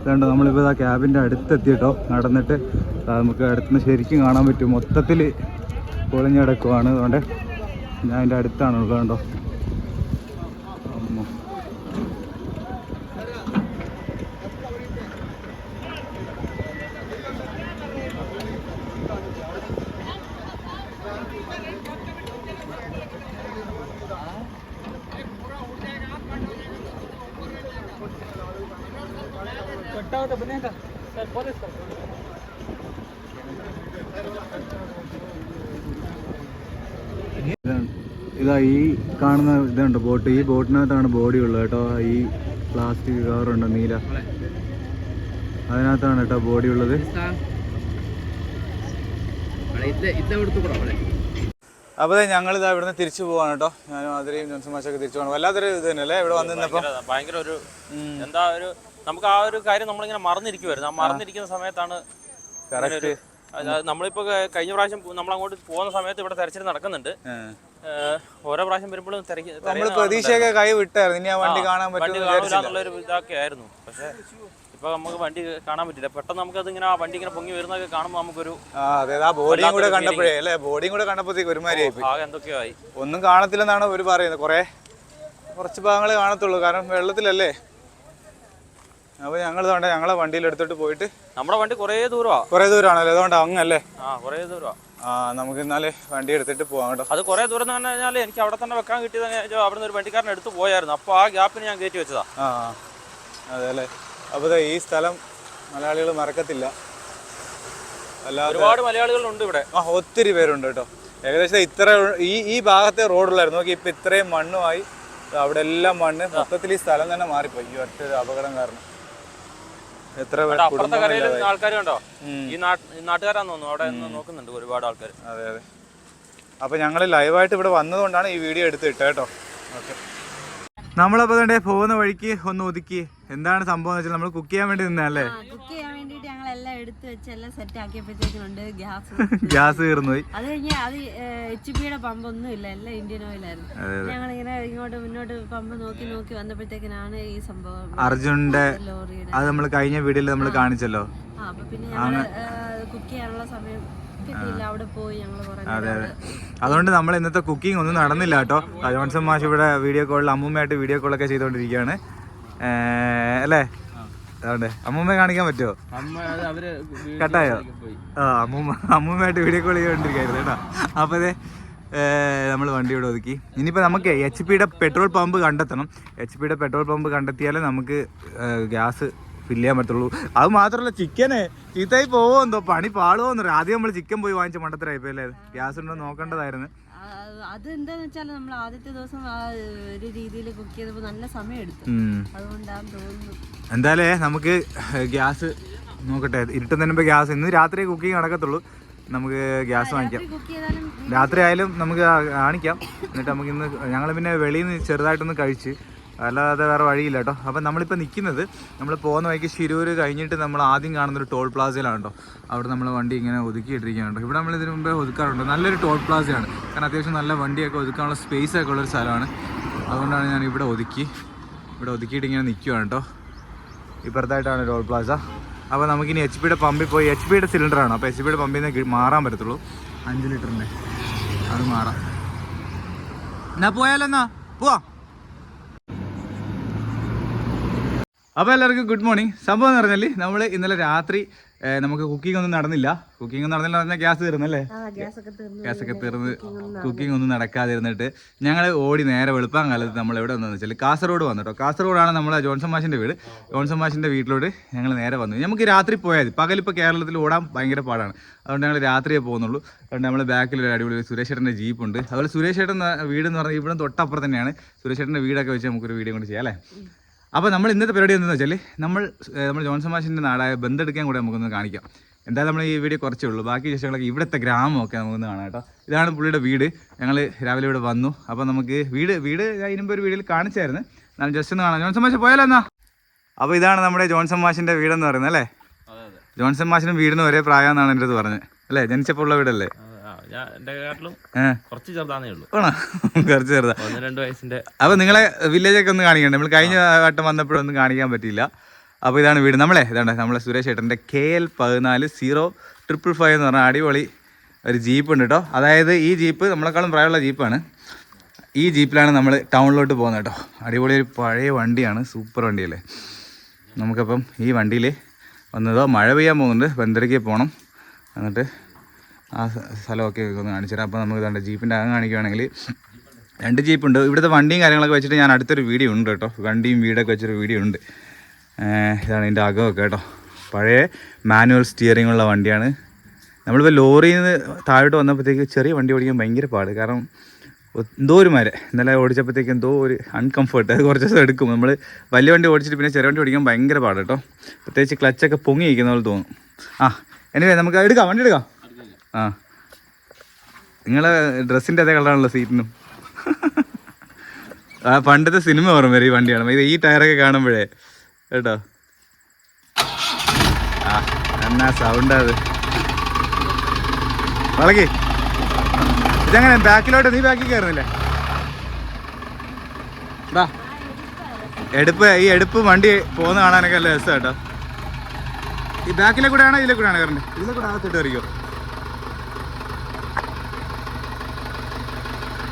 ഇതുണ്ട് നമ്മളിപ്പോൾ ആ ക്യാബിന്റെ അടുത്തെത്തി കേട്ടോ. നടന്നിട്ട് നമുക്ക് അടുത്തുനിന്ന് ശരിക്കും കാണാൻ പറ്റും. മൊത്തത്തിൽ പൊളിഞ്ഞടക്കുവാണ് അതുകൊണ്ട് ഞാൻ അതിന്റെ അടുത്താണുള്ളത് കണ്ടോ അമ്മോ. ഇതാണ്. ഇതാ ഈ ഇതുണ്ട് ബോട്ട് ഈ ബോട്ടിനകത്താണ് ബോഡി ഉള്ളത് കേട്ടോ. ഈ പ്ലാസ്റ്റിക് കവറുണ്ട് നീല. അതിനകത്താണ് കേട്ടോ ബോഡി ഉള്ളത്. അപ്പോൾ ഞങ്ങൾ ഇതാ ഇവിടുന്ന് തിരിച്ചു പോവാണ് കേട്ടോ. ഞാനും അതിരെയും ജോൺസൺ മാഷൊക്കെ തിരിച്ചു പോകണം വല്ലാത്തൊരു ഇത് തന്നെയല്ലേ? ഇവിടെ വന്ന് നിന്നപ്പോൾ ഭയങ്കര- ഒരു എന്താ ഒരു നമുക്ക് ആ ഒരു കാര്യം നമ്മളിങ്ങനെ മറന്നിരിക്കുവായിരുന്നു. ആ മറന്നിരിക്കുന്ന സമയത്താണ് കറക്റ്റ് അതായത് നമ്മളിപ്പോ കഴിഞ്ഞ പ്രാവശ്യം നമ്മൾ അങ്ങോട്ട് പോകുന്ന സമയത്ത് ഇവിടെ തെരച്ചിൽ നടക്കുന്നുണ്ട്. ഓരോ പ്രാവശ്യം വരുമ്പോഴും നമ്മൾ പ്രതീക്ഷയൊക്കെ കൈ വിട്ടായിരുന്നു. ഇനി ആ വണ്ടി കാണാൻ എന്നുള്ളൊരു ഇതൊക്കെ ആയിരുന്നു. പക്ഷേ ഇപ്പൊ നമുക്ക് വണ്ടി കാണാൻ പറ്റില്ല. പെട്ടെന്ന് നമുക്ക് അത് ഇങ്ങനെ ആ വണ്ടി ഇങ്ങനെ പൊങ്ങി വരുന്നതൊക്കെ കാണുമ്പോൾ നമുക്കൊരു ബോഡിയും കൂടെ കണ്ടപ്പോഴേ അല്ലേ? ബോഡിയും കൂടെ കണ്ടപ്പോഴത്തേക്ക് ഒരുമാതിരി ആകെ എന്തൊക്കെയോ ആയി ഒന്നും കാണത്തില്ലെന്നാണ് ഒരു പറയുന്നത്. കുറെ കുറച്ച് ഭാഗങ്ങൾ കാണത്തുള്ളൂ. കാരണം വെള്ളത്തിലല്ലേ? അപ്പൊ ഞങ്ങൾ ഞങ്ങളെ വണ്ടിയിൽ എടുത്തിട്ട് പോയിട്ട് നമ്മുടെ വണ്ടി കുറേ ദൂരമാണ് കുറേ ദൂരമാണല്ലോ? അതുകൊണ്ട് അങ്ങല്ലേ ആ കുറേ ദൂരമാ ആ നമുക്ക് എന്നാലേ വണ്ടി എടുത്തിട്ട് പോവാം കേട്ടോ. അത് കുറേ ദൂരം എന്ന് പറഞ്ഞു കഴിഞ്ഞാൽ എനിക്ക് അവിടെ തന്നെ വെക്കാൻ കിട്ടിയത് അവിടെ നിന്ന് ഒരു വണ്ടിക്കാരൻ എടുത്ത് പോയായിരുന്നു. അപ്പോൾ ആ ഗ്യാപ്പിന് ഞാൻ കയറ്റി വെച്ചതാ. ആ അതെ അല്ലേ? അപ്പോൾ ഈ സ്ഥലം മലയാളികൾ മറക്കത്തില്ല. അല്ല ഒരുപാട് മലയാളികളുണ്ട് ഇവിടെ. ആ ഒത്തിരി പേരുണ്ട് കേട്ടോ. ഏകദേശം ഇത്ര ഈ ഈ ഭാഗത്തെ റോഡുള്ളായിരുന്നു നോക്കി ഇപ്പം ഇത്രയും മണ്ണുമായി അവിടെ എല്ലാം മണ്ണ് മൊത്തത്തിൽ ഈ സ്ഥലം തന്നെ മാറിപ്പോയി. ഈ ഒറ്റ ഒരു അപകടം കാരണം. എത്ര അപ്പുറത്തെ കരയിൽ ആൾക്കാർ കണ്ടോ? ഈ നാട്ട് നാട്ടുകാരാന്ന് തോന്നുന്നു. അവിടെ നിന്ന് നോക്കുന്നുണ്ട് ഒരുപാട് ആൾക്കാർ അതെ അതെ. അപ്പോൾ ഞങ്ങൾ ലൈവായിട്ട് ഇവിടെ വന്നതുകൊണ്ടാണ് ഈ വീഡിയോ എടുത്ത് ഇട്ടത് കേട്ടോ ഓക്കെ. നമ്മളപ്പോൾ തന്നെ പോകുന്ന വഴിക്ക് ഒന്ന് ഒതുക്കി. എന്താണ് സംഭവം എന്ന് വെച്ചാൽ നമ്മൾ കുക്ക് ചെയ്യാൻ വേണ്ടി നിന്നല്ലേ കുക്ക് ചെയ്യാൻ വേണ്ടിട്ട് ഞങ്ങൾ എല്ലാം എടുത്തു വെച്ച് എല്ലാം സെറ്റ് ആക്കിയപ്പോഴത്തേക്കുണ്ട് ഗ്യാസ്. ഗ്യാസ് തീർന്നു പോയി അത് കഴിഞ്ഞ് അത് എച്ച് പിയുടെ പമ്പ് ഒന്നും ഇല്ല എല്ലാം ഇന്ത്യൻ ഓയിലായിരുന്നു ഞങ്ങൾ ഇങ്ങനെ ഇങ്ങോട്ട് മുന്നോട്ട് പമ്പ് നോക്കി നോക്കി വന്നപ്പോഴത്തേക്കിനാണ് ഈ സംഭവം. അർജുനന്റെ ലോറിയുടെ അത് നമ്മൾ കഴിഞ്ഞ വീഡിയോയിൽ നമ്മൾ കാണിച്ചല്ലോ. അപ്പൊ പിന്നെ കുക്ക് ചെയ്യാനുള്ള സമയം അതെ അതെ. അതുകൊണ്ട് നമ്മൾ ഇന്നത്തെ കുക്കിംഗ് ഒന്നും നടന്നില്ല കേട്ടോ. ജോൺസൺ മാഷ് ഇവിടെ വീഡിയോ കോളിൽ അമ്മൂമ്മയായിട്ട് വീഡിയോ കോളൊക്കെ ചെയ്തുകൊണ്ടിരിക്കുകയാണ്. അല്ലേ? അതുകൊണ്ട് അമ്മൂമ്മയെ കാണിക്കാൻ പറ്റുമോ? കട്ടായോ? ആ അമ്മൂമ്മ അമ്മൂമ്മയായിട്ട് വീഡിയോ കോൾ ചെയ്തുകൊണ്ടിരിക്കുകയായിരുന്നു കേട്ടോ. അപ്പോൾ അതെ നമ്മൾ വണ്ടി ഇവിടെ ഒതുക്കി. ഇനിയിപ്പോൾ നമുക്ക് എച്ച് പിയുടെ പെട്രോൾ പമ്പ് കണ്ടെത്തണം. എച്ച് പിയുടെ പെട്രോൾ പമ്പ് കണ്ടെത്തിയാലേ നമുക്ക് ഗ്യാസ് ഫില്ല് ചെയ്യാൻ പറ്റുള്ളൂ. അത് മാത്രമല്ല ചിക്കന് ചീത്തയായി പോവോ എന്തോ പണി പാടുവോ എന്നറിയാം. ആദ്യം നമ്മൾ ചിക്കൻ പോയി വാങ്ങിച്ച മണ്ടത്തരായിപ്പോ അല്ലേ ഗ്യാസ് ഉണ്ടോ നോക്കേണ്ടതായിരുന്നു. അത് എന്താന്ന് വെച്ചാൽ നമ്മൾ ആദ്യത്തെ ദിവസം ഒരു രീതിയിൽ കുക്ക് ചെയ്തപ്പോൾ നല്ല സമയം എടുത്തു അതുകൊണ്ടാണ് തോന്നുന്നു. എന്തായാലേ നമുക്ക് ഗ്യാസ് നോക്കട്ടെ. ഇരുട്ടുന്നതിന് മുമ്പ് ഗ്യാസ്. ഇന്ന് രാത്രി കുക്കിംഗ് നടക്കത്തുള്ളൂ. നമുക്ക് ഗ്യാസ് വാങ്ങിക്കാം. രാത്രി ആയാലും നമുക്ക് കാണിക്കാം. എന്നിട്ട് നമുക്ക് ഇന്ന് ഞങ്ങൾ പിന്നെ വെളിയിൽ നിന്ന് ചെറുതായിട്ടൊന്ന് കഴിച്ച് അല്ലാതെ വേറെ വഴിയില്ല കേട്ടോ അപ്പം നമ്മളിപ്പോൾ നിൽക്കുന്നത് നമ്മൾ പോകുന്ന വഴിക്ക് ശിരൂർ കഴിഞ്ഞിട്ട് നമ്മൾ ആദ്യം കാണുന്ന ഒരു ടോൾ പ്ലാസയിലാണ് കേട്ടോ അവിടെ നമ്മൾ വണ്ടി ഇങ്ങനെ ഒതുക്കിയിട്ടിരിക്കുകയാണ് ഇവിടെ നമ്മൾ ഇതിന് മുമ്പേ ഒതുക്കാറുണ്ട്. നല്ലൊരു ടോൾ പ്ലാസയാണ്. കാരണം അത്യാവശ്യം നല്ല വണ്ടിയൊക്കെ ഒതുക്കാനുള്ള സ്പേസ് ഒക്കെ ഉള്ളൊരു സ്ഥലമാണ്. അതുകൊണ്ടാണ് ഞാൻ ഇവിടെ ഒതുക്കി ഇവിടെ ഒതുക്കിയിട്ട് ഇങ്ങനെ നിൽക്കുകയാണ് കേട്ടോ ഇപ്പുറത്തായിട്ടാണ് ടോൾ പ്ലാസ. അപ്പോൾ നമുക്കിനി എച്ച് പിയുടെ പമ്പിൽ പോയി. എച്ച് പിയുടെ സിലിണ്ടറാണ് അപ്പോൾ എച്ച് പിയുടെ പമ്പിൽ നിന്ന് മാറാൻ പറ്റത്തുള്ളൂ. അഞ്ച് ലിറ്ററിന്റെ. അത് മാറാം. എന്നാ പോയാലോ എന്നാ? പോവാ. അപ്പോൾ എല്ലാവർക്കും ഗുഡ് മോർണിംഗ് സംഭവം എന്ന് പറഞ്ഞാൽ നമ്മൾ ഇന്നലെ രാത്രി നമുക്ക് കുക്കിംഗ് ഒന്നും നടന്നില്ല. കുക്കിംഗ് ഒന്നും നടന്നില്ല പറഞ്ഞാൽ ഗ്യാസ് തീർന്നല്ലേ? ഗ്യാസ് ഒക്കെ തീർന്നു കുക്കിംഗ് ഒന്നും നടക്കാതിരുന്നിട്ട് ഞങ്ങൾ ഓടി നേരെ വെളുപ്പാൻ കാലത്ത് നമ്മൾ എവിടെ വന്നതെന്ന് വെച്ചാൽ കാസർഗോഡ് വന്നു കേട്ടോ. കാസർഗോഡാണ് നമ്മളെ ജോൺസൺ മാഷിന്റെ വീട്. ജോൺസൺ മാഷിന്റെ വീട്ടിലോട്ട് ഞങ്ങൾ നേരെ വന്നു. നമുക്ക് രാത്രി പോയാൽ പകലിപ്പോൾ കേരളത്തിൽ ഓടാൻ ഭയങ്കര പാടാണ്. അതുകൊണ്ട് ഞങ്ങൾ രാത്രിയേ പോകുന്നുള്ളൂ. അതുകൊണ്ട് നമ്മൾ ബാക്കിൽ ഒരു അടിപൊളി സുരേഷ് ചേട്ടന്റെ ജീപ്പുണ്ട് അതുപോലെ സുരേഷേട്ടൻ വീട് എന്ന് പറഞ്ഞാൽ ഇവിടെ തൊട്ടപ്പുറം തന്നെയാണ്. സുരേഷ് ചേട്ടന്റെ വീടൊക്കെ വെച്ച് നമുക്കൊരു വീഡിയോ കൊണ്ട് ചെയ്യാം അല്ലേ? അപ്പോൾ നമ്മൾ ഇന്നത്തെ പരിപാടി എന്താണെന്ന് വെച്ചാൽ നമ്മൾ നമ്മൾ ജോൺസൺ മാഷിന്റെ നാടായ ബന്ധെടുക്കാൻ കൂടെ നമുക്കൊന്ന് കാണിക്കാം. എന്തായാലും നമ്മൾ ഈ വീഡിയോ കുറച്ചേ ഉള്ളൂ. ബാക്കി വിശേഷങ്ങളൊക്കെ ഇവിടുത്തെ ഗ്രാമമൊക്കെ നമുക്കൊന്ന് കാണാം കേട്ടോ. ഇതാണ് പുള്ളിയുടെ വീട്. ഞങ്ങൾ രാവിലെ ഇവിടെ വന്നു. അപ്പോൾ നമുക്ക് വീട് വീട് കഴിയുമ്പോൾ ഒരു വീഡിയോയിൽ കാണിച്ചായിരുന്നു. എന്നാലും ജസ്റ്റ് ഒന്ന് കാണാം. ജോൺസൺ മാഷ് പോയാലോ എന്നാ? അപ്പോൾ ഇതാണ് നമ്മുടെ ജോൺസൺ മാഷിന്റെ വീടെന്ന് പറയുന്നത് അല്ലേ? ജോൺസൺ മാഷിനും വീടിന് ഒരേ പ്രായമെന്നാണ് എന്റെ അടുത്ത് പറഞ്ഞത്. അല്ലേ? ജനിച്ചപ്പോൾ ഉള്ള വീടല്ലേ? കുറച്ച് ഉള്ളൂ. കുറച്ച് ചെറുതാ. ഒന്ന് രണ്ട് വയസ്സിന്റെ അപ്പോൾ നിങ്ങളെ വില്ലേജൊക്കെ ഒന്ന് കാണിക്കണ്ടേ? നമ്മൾ കഴിഞ്ഞ വട്ടം വന്നപ്പോഴൊന്നും കാണിക്കാൻ പറ്റിയില്ല. അപ്പോൾ ഇതാണ് വീട്. നമ്മളെ ഇതാണ് നമ്മളെ സുരേഷ് ഏട്ടന്റെ കെ എൽ പതിനാല് സീറോ ട്രിപ്പിൾ ഫൈവ് എന്ന് പറഞ്ഞാൽ അടിപൊളി ഒരു ജീപ്പ് ഉണ്ട് കേട്ടോ അതായത് ഈ ജീപ്പ് നമ്മളെക്കാളും പ്രായമുള്ള ജീപ്പാണ് ഈ ജീപ്പിലാണ് നമ്മൾ ടൗണിലോട്ട് പോകുന്നത് കേട്ടോ അടിപൊളി ഒരു പഴയ വണ്ടിയാണ്. സൂപ്പർ വണ്ടിയല്ലേ? നമുക്കപ്പം ഈ വണ്ടിയിൽ വന്നതോ മഴ പെയ്യാൻ പോകുന്നുണ്ട്. ബന്ദരയ്ക്ക് പോകണം എന്നിട്ട് ആ സ്ഥ- സ്ഥലമൊക്കെ ഒന്ന് കാണിച്ചു തരാം അപ്പോൾ നമുക്ക് ഇതുണ്ട് ജീപ്പിന്റെ അകം കാണിക്കുകയാണെങ്കിൽ രണ്ട് ജീപ്പുണ്ട്. ഇവിടുത്തെ വണ്ടിയും കാര്യങ്ങളൊക്കെ വെച്ചിട്ട് ഞാൻ അടുത്തൊരു വീഡിയോ ഉണ്ട് കേട്ടോ. വണ്ടിയും വീടൊക്കെ വെച്ചൊരു വീഡിയോ ഉണ്ട്. ഇതാണ് ഇതിന്റെ അകമൊക്കെ കേട്ടോ. പഴയ മാനുവൽ സ്റ്റിയറിംഗ് ഉള്ള വണ്ടിയാണ്. നമ്മളിപ്പോൾ ലോറിയിൽ നിന്ന് താഴോട്ട് വന്നപ്പോഴത്തേക്ക് ചെറിയ വണ്ടി ഓടിക്കാൻ ഭയങ്കര പാട്. കാരണം എന്തോ ഒരു മര. ഇന്നലെ ഓടിച്ചപ്പോഴത്തേക്ക് എന്തോ ഒരു അൺകംഫർട്ട് അത് കുറച്ച് ദിവസം എടുക്കും. നമ്മൾ വലിയ വണ്ടി ഓടിച്ചിട്ട് പിന്നെ ചെറിയ വണ്ടി ഓടിക്കാൻ ഭയങ്കര പാട് കേട്ടോ. പ്രത്യേകിച്ച് ക്ലച്ചൊക്കെ പൊങ്ങി ഇരിക്കുന്ന പോലെ തോന്നും. ആ എനിവേ നമുക്ക് എടുക്കാം. വണ്ടി എടുക്കാം. ആ. നിങ്ങളെ ഡ്രസ്സിന്റെ അതേ കളറാണല്ലോ സീറ്റിനും ആ പണ്ടത്തെ സിനിമ ഓർമ്മ വരും ഈ വണ്ടിയാണ്. ഇത് ഈ ടയറൊക്കെ കാണുമ്പോഴേ. കേട്ടോ? ആ എന്നാ സൗണ്ടാ അത്. വളകി ഇതെങ്ങനെ? ബാക്കിലോട്ട് നീ ബാക്കിൽ കയറുന്നില്ലേ? ബാ എടുപ്പ് ഈ എടുപ്പ് വണ്ടി പോകുന്ന കാണാനൊക്കെ നല്ല രസം കേട്ടോ. ഈ ബാക്കിലെ കൂടെ ആണോ ഇതിലെ കൂടെ ആണോ ഇതിലെ കൂടെ ആകത്തിട്ട് കയറിക്കോ.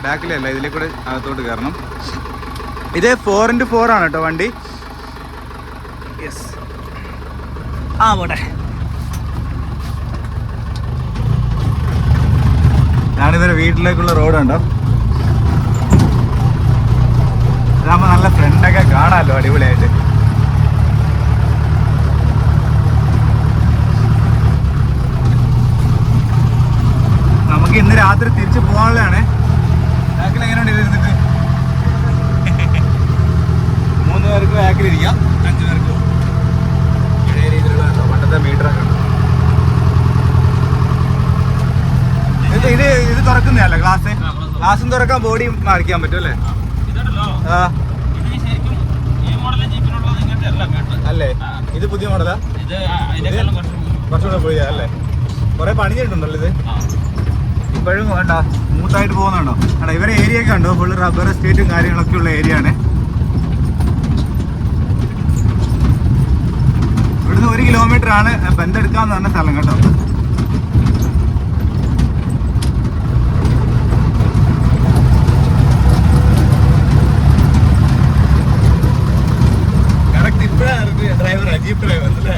ബാക്കിലല്ല ഇതിലേ കൂടെ അകത്തോട്ട് കയറണം. ഇത് ഫോർ ഇന്റു ഫോർ ആണ് കേട്ടോ വണ്ടി. യെസ് ആ പോട്ടെ. ഞാനിതൊരു വീട്ടിലേക്കുള്ള റോഡ് ഉണ്ടോ ഇതാകുമ്പോൾ നല്ല ഫ്രണ്ടൊക്കെ കാണാമല്ലോ അടിപൊളിയായിട്ട്. നമുക്ക് ഇന്ന് രാത്രി തിരിച്ചു പോകാനുള്ളതാണ്. ബാക്കിൽ എങ്ങനെയുണ്ട് ഇരുന്നിട്ട് മൂന്ന് പേർക്ക് ബാക്കിലിരിക്കാം അഞ്ച് പേർക്ക്. ഇതേ രീതിയിലുള്ള പണ്ടത്തെ മീറ്ററൊക്കെ ഉണ്ട് ഇത് ഇത് ഇത് തുറക്കുന്നതല്ല ഗ്ലാസ് ഗ്ലാസും തുറക്കാൻ ബോഡി മാറിക്കാൻ പറ്റും അല്ലേ? അല്ല ഇത് പുതിയ മോഡലാ കുറച്ചുകൂടെ പോയി അല്ലേ? കുറെ പണിഞ്ഞിട്ടുണ്ടല്ലോ ഇത്. ഇപ്പോഴും വേണ്ട സ്മൂത്തായിട്ട് പോകുന്നുണ്ടോ എടാ ഇവരെ ഏരിയ ഒക്കെ ഉണ്ടോ ഫുള്ള് റബ്ബർ എസ്റ്റേറ്റും കാര്യങ്ങളൊക്കെ ഉള്ള ഏരിയ ആണ്. ഇവിടുന്ന് ഒരു കിലോമീറ്റർ ആണ് ബന്ധെടുക്കാന്ന് പറഞ്ഞ സ്ഥലം കേട്ടോ. ഡ്രൈവർ ജീപ്പ് ഡ്രൈവർ അല്ലേ?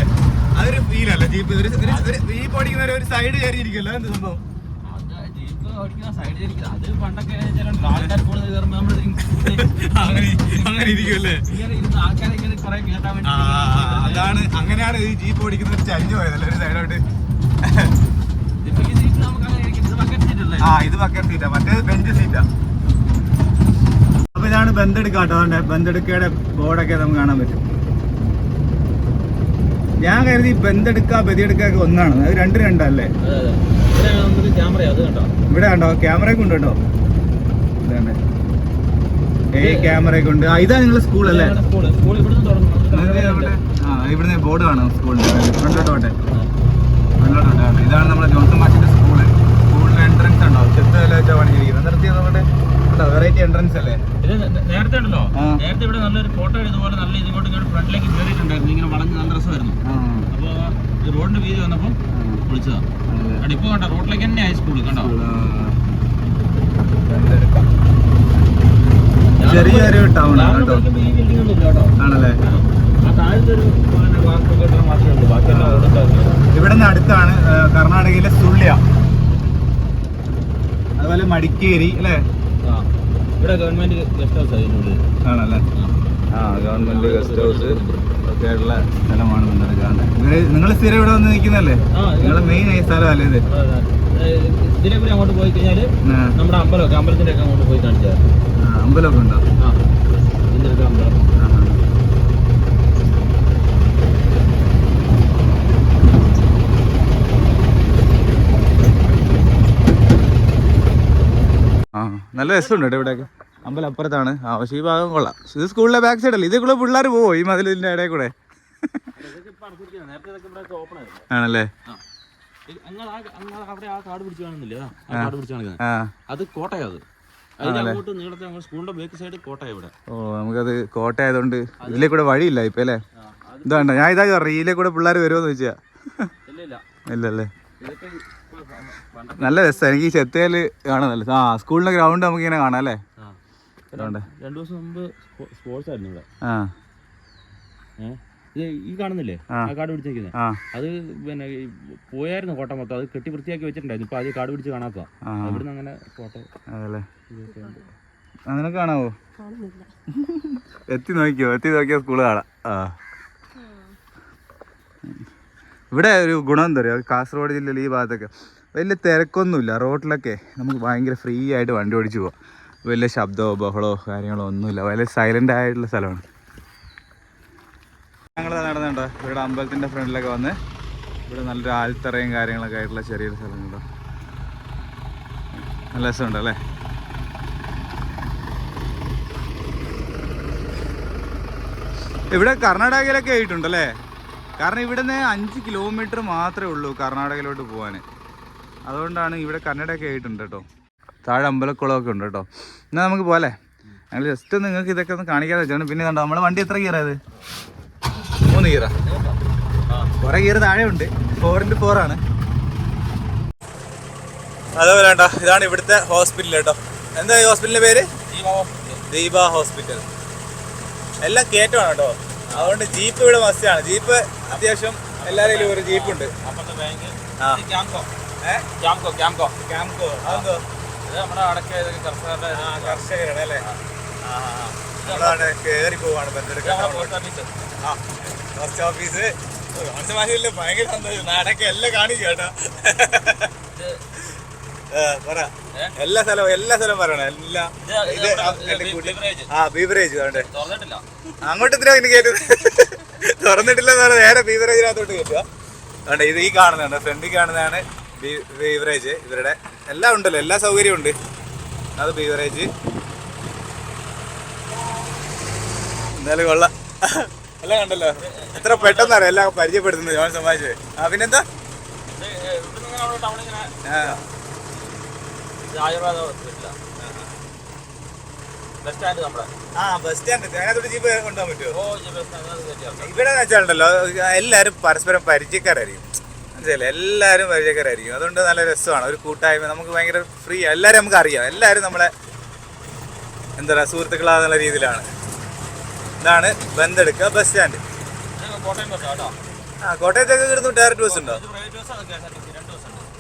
അതൊരു ഫീലല്ല ജീപ്പ് ഒരു ജീപ്പ് ഓടിക്കുന്നവർ ഒരു സൈഡ് കയറിയിരിക്കല്ലോ എന്ത് സംഭവം? ഇരിക്കുമല്ലേ അതാണ് അങ്ങനെയാണ് ഈ ജീപ്പ് ഓടിക്കുന്ന ഒരു ചരിഞ്ഞു പോയതല്ലേ ഒരു സൈഡോട്ട് ആ ഇത് ബക്കറ്റ് സീറ്റാ മറ്റേത് ബെഞ്ച് സീറ്റാ അപ്പൊ ഇതാണ് ബന്തെടുക്ക കേട്ടോ. അതുകൊണ്ട് ബന്ധെടുക്കയുടെ ബോർഡൊക്കെ നമുക്ക് കാണാൻ പറ്റും. ഞാൻ കരുതി ബന്ധെടുക്ക ബതിയെടുക്കൊക്കെ ഒന്നാണ്. അത് രണ്ട് രണ്ടല്ലേ? ഇവിടെ ഉണ്ടോ ക്യാമറ കൊണ്ട്? കണ്ടോ? കണ്ടോ കേട്ടോ. ഇതാണ്. ഏ ക്യാമറ കൊണ്ട് ഇതാ നിങ്ങളെ സ്കൂൾ അല്ലേ? ഇവിടുന്ന് ബോർഡ് കാണാം സ്കൂളിന്റെ പോട്ടെ ആ, ഇതാണ് നമ്മുടെ ജോൺസൺ മാഷിന്റെ സ്കൂൾ സ്കൂളിന്റെ എൻട്രൻസ് ഉണ്ടോ? ചെത്ത് വെച്ചാ പണിഞ്ഞിരിക്കുന്നത്? നിർത്തി നമ്മുടെ വെറൈറ്റി എൻട്രൻസ് അല്ലേ? ഇത് നേരത്തെ ഉണ്ടല്ലോ. നേരത്തെ ഇവിടെ നല്ലൊരു ഫോട്ടോ ഇതുപോലെ നല്ല ഇതിങ്ങോട്ട് ഫ്രണ്ടിലേക്ക് കയറിയിട്ടുണ്ടായിരുന്നു ഇങ്ങനെ വളഞ്ഞ് നല്ല രസമായിരുന്നു. അപ്പോൾ റോഡിന്റെ വീതി വന്നപ്പോൾ അവിടെ ഇപ്പോൾ കണ്ടോ റോഡിലേക്ക് തന്നെ ആയി സ്കൂൾ കണ്ടോ. ചെറിയൊരു ടൗൺ കേട്ടോ. ആണല്ലേ? ഇവിടെ നിന്ന് അടുത്താണ് കർണാടകയിലെ സുള്ളിയ. അതുപോലെ മടിക്കേരി അല്ലേ? ആ. ഇവിടെ ഗവൺമെന്റ് ഗസ്റ്റ് ഹൗസ് ആണല്ലേ? ആ ഗവൺമെന്റ് ഗസ്റ്റ് ഹൗസ്. ഒക്കെ ആയിട്ടുള്ള സ്ഥലമാണ് നിങ്ങൾ നിങ്ങൾ സ്ഥിരം ഇവിടെ വന്ന് നിൽക്കുന്നല്ലേ നിങ്ങളെ മെയിൻ ആയ സ്ഥലമല്ലേ ഇത്? അതെ, അതെ. ഏ, ഇതിലെ കൂടി അങ്ങോട്ട് പോയി കഴിഞ്ഞാൽ നമ്മുടെ അമ്പലമൊക്കെ അമ്പലത്തിന്റെ ഒക്കെ അങ്ങോട്ട് പോയി കാണിച്ചാൽ അമ്പലമൊക്കെ ഉണ്ടോ? അമ്പലം. നല്ല രസമുണ്ട് ഇവിടെയൊക്കെ. അമ്പലം അപ്പുറത്താണ് ആ പക്ഷേ ഈ ഭാഗം കൊള്ളാം. ഇത് സ്കൂളിലെ ബാക്ക് സൈഡല്ലേ അല്ലേ? കൂടെ പിള്ളേർ പോവോ? ഈ മതിലിന്റെ ഇടയിൽ കൂടെ? ആണല്ലേ? അത് കോട്ടയാ അത്. ഓ നമുക്കത് കോട്ട ആയതുകൊണ്ട് ഇതിലേ കൂടെ വഴിയില്ല ഇപ്പൊ അല്ലേ? ഇതാണ്ട ഞാൻ ഇതാ പറഞ്ഞു ഇതിലേ കൂടെ പിള്ളേർ വരുമോന്ന് ചോദിച്ചാ. ഇല്ല ഇല്ലല്ലേ? നല്ല രസം. എനിക്ക് ഈ ചെത്തയിൽ കാണാൻ നല്ല ആ സ്കൂളിന്റെ ഗ്രൗണ്ട് നമുക്ക് ഇങ്ങനെ കാണാം അല്ലേ? രണ്ടു ദിവസം മുമ്പ് സ്പോർട്സ് ആയിരുന്നു ഇവിടെ. ആ. ഈ കാണുന്നില്ലേ? ആ. കാട് പിടിച്ചേക്കുന്നത് അത് പിന്നെ പോയായിരുന്നു കോട്ട മൊത്തം. അത് കെട്ടി വൃത്തിയാക്കി വെച്ചിട്ടുണ്ടായിരുന്നു ഇപ്പൊ അത് കാട് പിടിച്ച് കാണാത്ത അവിടുന്ന് അങ്ങനെ ഫോട്ടോ അങ്ങനെ കാണാവോ? കാണുന്നില്ല. എത്തി നോക്കിയോ? എത്തി നോക്കിയോ സ്കൂൾ കാണാം. ആ. ഇവിടെ ഒരു ഗുണം എന്താ പറയുക? കാസർഗോഡ് ജില്ലയിൽ ഈ ഭാഗത്തൊക്കെ വലിയ തിരക്കൊന്നുമില്ല. റോഡിലൊക്കെ നമുക്ക് ഭയങ്കര ഫ്രീ ആയിട്ട് വണ്ടി ഓടിച്ചു പോവാം. വലിയ ശബ്ദമോ ബഹളമോ കാര്യങ്ങളോ ഒന്നുമില്ല. വലിയ സൈലന്റ് ആയിട്ടുള്ള സ്ഥലമാണ്. ഞങ്ങൾ നടന്നുണ്ടോ ഇവിടെ അമ്പലത്തിന്റെ ഫ്രണ്ടിലൊക്കെ വന്ന് ഇവിടെ നല്ലൊരു ആൽത്തറയും കാര്യങ്ങളൊക്കെ ആയിട്ടുള്ള ചെറിയൊരു സ്ഥലം കേട്ടോ നല്ല രസമുണ്ട് അല്ലേ? ഇവിടെ കർണാടകയിലൊക്കെ ആയിട്ടുണ്ടല്ലേ കാരണം ഇവിടുന്ന് അഞ്ച് കിലോമീറ്റർ മാത്രമേ ഉള്ളൂ കർണാടകയിലോട്ട് പോകാൻ അതുകൊണ്ടാണ് ഇവിടെ കർണാടകയൊക്കെ ആയിട്ടുണ്ട് കേട്ടോ. താഴെ അമ്പലക്കുളമൊക്കെ ഉണ്ട് കേട്ടോ. എന്നാൽ നമുക്ക് പോലെ ഞങ്ങൾ ജസ്റ്റ് നിങ്ങൾക്ക് ഇതൊക്കെ ഒന്ന് കാണിക്കാതെ വെച്ചാണ് പിന്നെ കണ്ടോ നമ്മളെ വണ്ടി എത്ര ഗിയറാ ഇത്? മൂന്ന് ഗിയറാ? കുറെ ഗിയർ താഴെ ഉണ്ട് ഫോർ ഇന്റു ഫോർ ആണ്. അതേപോലെ കേട്ടോ ഇതാണ് ഇവിടുത്തെ ഹോസ്പിറ്റൽ കേട്ടോ. എന്താ ഈ ഹോസ്പിറ്റലിന്റെ പേര്? ദീപ ഹോസ്പിറ്റൽ എല്ലാം കയറ്റമാണ് കേട്ടോ. അതുകൊണ്ട് ജീപ്പ് ഇവിടെ മസ്റ്റാണ് ജീപ്പ് അത്യാവശ്യം എല്ലാവരും ഒരു ജീപ്പ് ഉണ്ട് ആ. ക്യാംകോ? ക്യാംകോ ക്യാംകോ ക്യാമ്പോ അതെന്തോ? ഇത് നമ്മുടെ അടക്ക കർഷകരുടെ ആ കർഷകരാണ് അല്ലേ? ആ പോവാണ് ബന്ധെടുക്കാൻ പോസ്റ്റ് ഓഫീസ് ഭയങ്കര സന്തോഷം. എല്ലാം കാണിക്കും കേട്ടോ. പറ. എല്ലാ സ്ഥലവും എല്ലാ സ്ഥലവും പറയണേ. എല്ലാ ഇത് ആ, ബീവറേജ്. തുറന്നിട്ടില്ല. അങ്ങോട്ട് എന്തിനാ ഇനി കയറ്റുന്നത് തുറന്നിട്ടില്ലെന്ന് പറഞ്ഞാൽ നേരെ ബീവറേജിനകത്തോട്ട് കയറ്റുക അതുകൊണ്ട് ഇത് ഈ കാണുന്നുണ്ട് ഫ്രണ്ടിൽ കാണുന്നതാണ് ബീവറേജ് ഇവരുടെ എല്ലാം ഉണ്ടല്ലോ എല്ലാ സൗകര്യവും ഉണ്ട്. അത് ബീവറേജ് എന്നാലും കൊള്ളാം. എല്ലാം കണ്ടല്ലോ. എത്ര പെട്ടെന്നറിയാം എല്ലാം പരിചയപ്പെടുത്തുന്നത് ജോൺ സമാജ് ആ പിന്നെന്താ? ബസ് സ്റ്റാൻഡ് നമ്മുടെ. ആ ബസ് സ്റ്റാൻഡ്. അതിനകത്തോട്ട് ജീപ്പ് കൊണ്ടുപോകാൻ പറ്റുമോ? ഇവിടെ വെച്ചാലുണ്ടല്ലോ എല്ലാവരും പരസ്പരം പരിചയക്കാരായിരിക്കും. മനസ്സിലായില്ലേ? എല്ലാവരും പരിചയക്കാരായിരിക്കും. അതുകൊണ്ട് നല്ല രസമാണ്. ഒരു കൂട്ടായ്മ. നമുക്ക് ഭയങ്കര ഫ്രീ എല്ലാവരും നമുക്ക് അറിയാം എല്ലാവരും നമ്മളെ എന്താ പറയുക സുഹൃത്തുക്കളാന്നുള്ള രീതിയിലാണ്. ഇതാണ് ബന്ധെടുക്കുക ബസ് സ്റ്റാൻഡ്. ആ കോട്ടയത്തേക്ക് കിടന്നു ഡയറക്റ്റ് ബസ് ഉണ്ടോ?